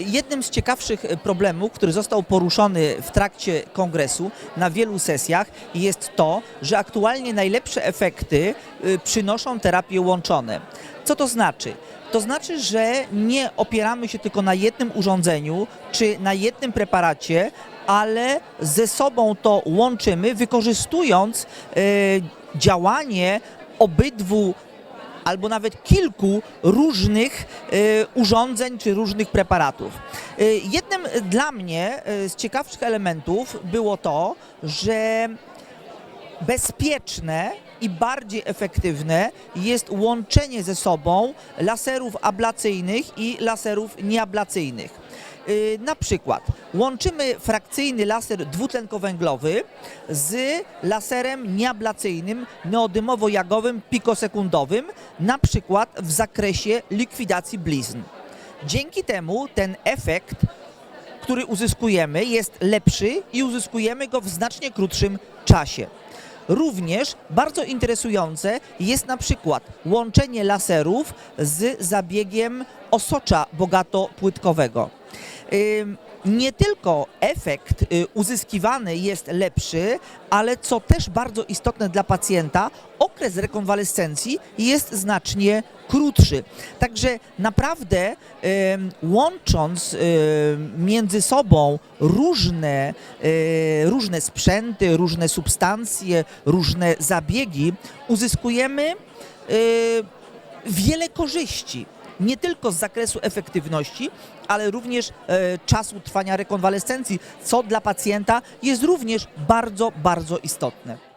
Jednym z ciekawszych problemów, który został poruszony w trakcie kongresu na wielu sesjach jest to, że aktualnie najlepsze efekty y, przynoszą terapie łączone. Co to znaczy? To znaczy, że nie opieramy się tylko na jednym urządzeniu czy na jednym preparacie, ale ze sobą to łączymy, wykorzystując y, działanie obydwu albo nawet kilku różnych y, urządzeń czy różnych preparatów. Y, jednym dla mnie y, z ciekawszych elementów było to, że bezpieczne i bardziej efektywne jest łączenie ze sobą laserów ablacyjnych i laserów nieablacyjnych. Yy, Na przykład łączymy frakcyjny laser dwutlenkowęglowy z laserem nieablacyjnym neodymowo-jagowym pikosekundowym, na przykład w zakresie likwidacji blizn. Dzięki temu ten efekt który uzyskujemy, jest lepszy i uzyskujemy go w znacznie krótszym czasie. Również bardzo interesujące jest na przykład łączenie laserów z zabiegiem osocza bogato-płytkowego. Ym, Nie tylko efekt y, uzyskiwany jest lepszy, ale co też bardzo istotne dla pacjenta, okres rekonwalescencji jest znacznie krótszy. Także naprawdę łącząc ym, między sobą różne, y, różne sprzęty, różne substancje, różne zabiegi, uzyskujemy y, wiele korzyści. Nie tylko z zakresu efektywności, ale również e, czasu trwania rekonwalescencji, co dla pacjenta jest również bardzo, bardzo istotne.